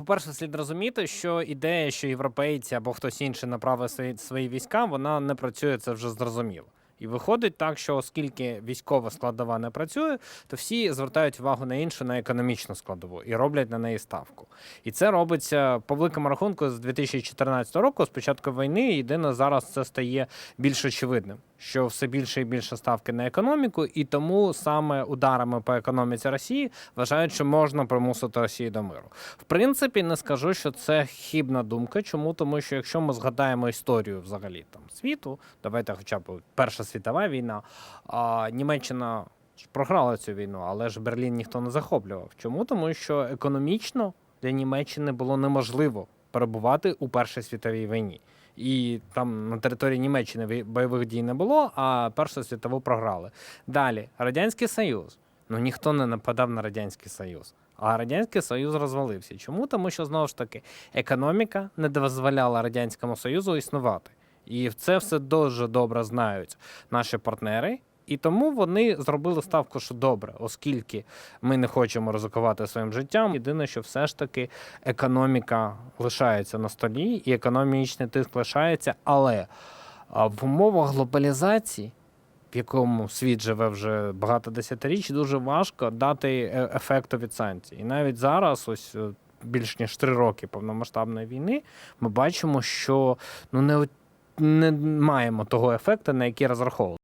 По-перше, слід розуміти, що ідея, що європейці або хтось інший направив свої, війська, вона не працює, це вже зрозуміло. І виходить так, що оскільки військова складова не працює, то всі звертають увагу на іншу, на економічну складову і роблять на неї ставку. І це робиться по великому рахунку з 2014 року, з початку війни. Єдине зараз це стає більш очевидним, що все більше і більше ставки на економіку, і тому саме ударами по економіці Росії вважають, що можна примусити Росію до миру. В принципі, не скажу, що це хібна думка. Чому? Тому що якщо ми згадаємо історію взагалі там світу, давайте, хоча б Перша світова війна, а Німеччина програла цю війну, але ж Берлін ніхто не захоплював. Чому? Тому що економічно для Німеччини було неможливо перебувати у Першій світовій війні. І там на території Німеччини бойових дій не було, а Першу світову програли. Далі, Радянський Союз. Ну ніхто не нападав на Радянський Союз. А Радянський Союз розвалився. Чому? Тому що знову ж таки економіка не дозволяла Радянському Союзу існувати. І це все дуже добре знають наші партнери. І тому вони зробили ставку, що добре, оскільки ми не хочемо ризикувати своїм життям. Єдине, що все ж таки економіка лишається на столі, і економічний тиск лишається. Але в умовах глобалізації, в якому світ живе вже багато десятиріч, дуже важко дати е- ефекту від санкцій. І навіть зараз, ось е, більш ніж три роки повномасштабної війни, ми бачимо, що ну не, не маємо того ефекту, на який розраховували.